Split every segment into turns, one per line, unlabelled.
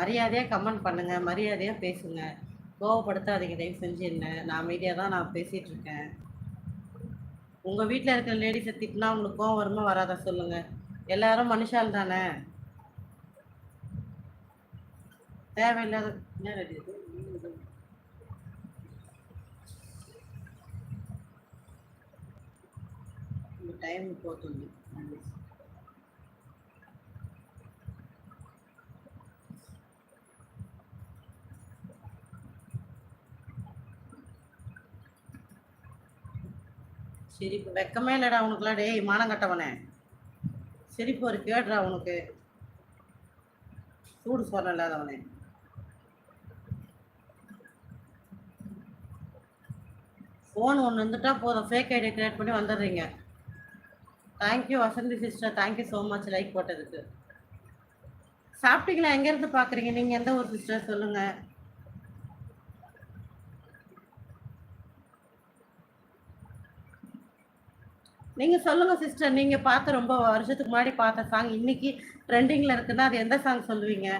மரியாதையாக கமெண்ட் பண்ணுங்கள் மரியாதையாக பேசுங்க. கோவப்படுத்தாதீங்க தயவு செஞ்சு என்ன நான் அமைதியாக தான் நான் பேசிகிட்டு இருக்கேன் உங்கள் வீட்டில் இருக்கிற லேடிஸை திட்டினா உங்களுக்கு கோவம் வருமா வராதா சொல்லுங்கள் எல்லாரும் மனுஷால் தானே. தேவையில்லாத என்ன ரெடி? இது టైం சிரிப்பு வெக்கமே இல்லைடா உனக்குலாம் டேய் மானம் கட்டவனே. சிரிப்பு ஒரு கேடுறா அவனுக்கு சூடு சொல்ல இல்லாதவனே. ஃபோன் ஒன்று வந்துட்டா போதும். ஃபேக் ஐடியை கிரியேட் பண்ணி வந்துடுறீங்க. Thank you Vasanthi sister thank you so much like போட்டதுக்கு. சாப்பிட்டீங்களா? எங்கேருந்து பார்க்குறீங்க நீங்கள் எந்த ஊர் சிஸ்டர் சொல்லுங்கள் நீங்கள் சொல்லுங்கள் சிஸ்டர் நீங்கள் பார்த்த ரொம்ப வருஷத்துக்கு முன்னாடி பார்த்த சாங் இன்னைக்கு ட்ரெண்டிங்கில் இருக்குன்னா அது எந்த சாங் சொல்லுவீங்க?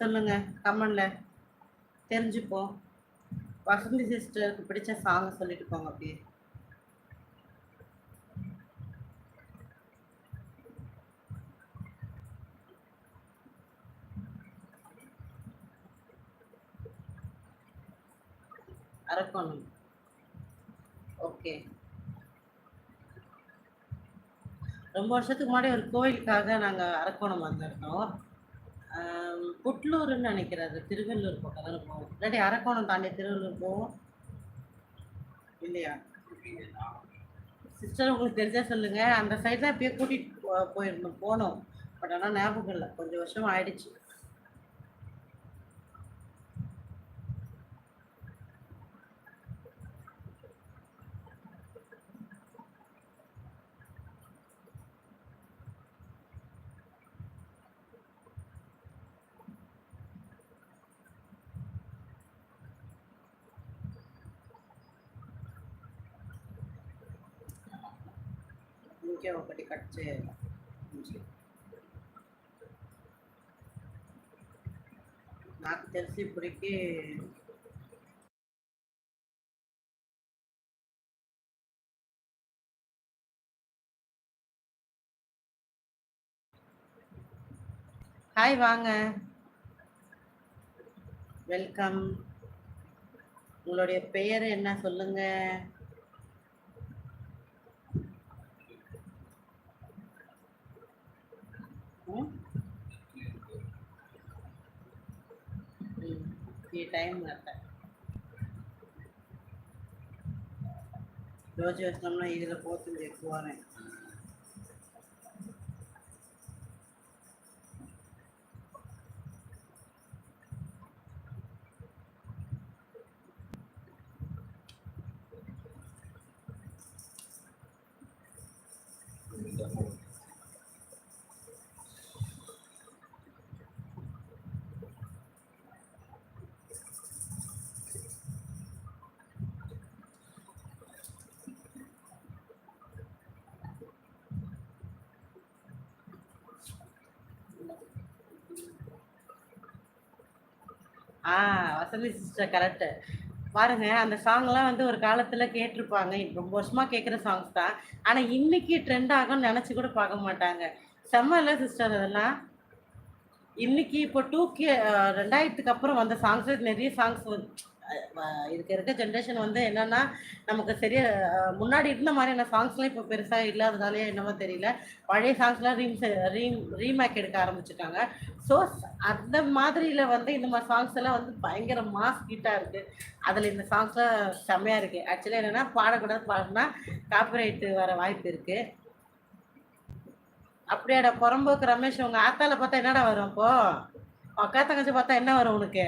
சொல்லுங்கள் கமனில் தெரிஞ்சுப்போம் வசந்தி சிஸ்டருக்கு பிடிச்ச சாங் சொல்லிட்டு போங்க அப்படியே. அரக்கோணம். ஓகே ரொம்ப வருஷத்துக்கு முன்னாடி ஒரு கோயிலுக்காக நாங்கள் அரக்கோணம் வந்திருந்தோம். புட்லூர்னு நினைக்கிறது. திருவள்ளூர் பக்கம் தான் போவோம். இல்லாட்டி அரக்கோணம் தாண்டி திருவள்ளூர் போவோம். இல்லையா? சிஸ்டர் உங்களுக்கு தெரிஞ்சா சொல்லுங்கள் அந்த சைடு தான் இப்பயே கூட்டிகிட்டு போயிருந்தோம். போனோம். பட் ஆனால் ஞாபகம் இல்லை. கொஞ்சம் வருஷம் ஆயிடுச்சு. ఇంకే ఒకటి కట్ చేయాలి నాకు తెలిసి ఇప్పటికి ஹாய் வாங்க வெல்கம் உங்களுடைய பெயர் என்ன சொல்லுங்க ఈ టైం అట్ట రోజు వేసినాంలో ఇదిలో పోతుంది ఎక్కువనే ஆ வசந்தி சிஸ்டர் கரெக்டு பாருங்க அந்த சாங்லாம் வந்து ஒரு காலத்தில் கேட்டிருப்பாங்க. ரொம்ப வருஷமாக கேட்குற சாங்ஸ் தான். ஆனால் இன்னைக்கு ட்ரெண்ட் ஆகும்னு நினச்சி கூட பார்க்க மாட்டாங்க. செம்ம இல்லை சிஸ்டர் அதெல்லாம்? இன்னைக்கு இப்போ டூ கே ரெண்டாயிரத்துக்கு அப்புறம் வந்த சாங்ஸ் நிறைய சாங்ஸ் இருக்க இருக்க ஜென்ரேஷன் வந்து என்னன்னா நமக்கு சரியா முன்னாடி இருந்த மாதிரியான சாங்ஸ்லாம் இப்போ பெருசாக இல்லாததாலே என்னமோ தெரியல. பழைய சாங்ஸ்லாம் ரீம்ஸ் ரீம் ரீமேக் எடுக்க ஆரம்பிச்சிட்டாங்க. ஸோ அந்த மாதிரியில் வந்து இந்த மாதிரி சாங்ஸ் எல்லாம் வந்து பயங்கர மாஸ் ஹீட்டாக இருக்குது அதில் இந்த சாங்ஸ்லாம் செம்மையாக இருக்குது ஆக்சுவலி என்னென்னா பாடக்கூடாது பாடினா காப்பிரைட்டு வர வாய்ப்பு இருக்குது அப்படியாடா புறம்போக்கு ரமேஷ் உங்கள் ஆத்தால பார்த்தா என்னடா வரும் அப்போ? அக்கா தங்கச்சி பார்த்தா என்ன வரும் உனக்கு?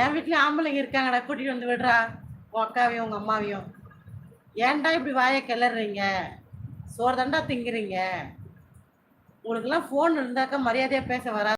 என் வீட்லயும் ஆம்பளைங்க இருக்காங்கடா கூட்டிட்டு வந்து விடுறா. உன் அக்காவையும் உங்க அம்மாவையும். ஏன்டா இப்படி வாயை கிளறீங்க சோறு தாண்டா திங்குறீங்க. உங்களுக்குலாம் ஃபோன் இருந்தாக்கா மரியாதையா பேச வரா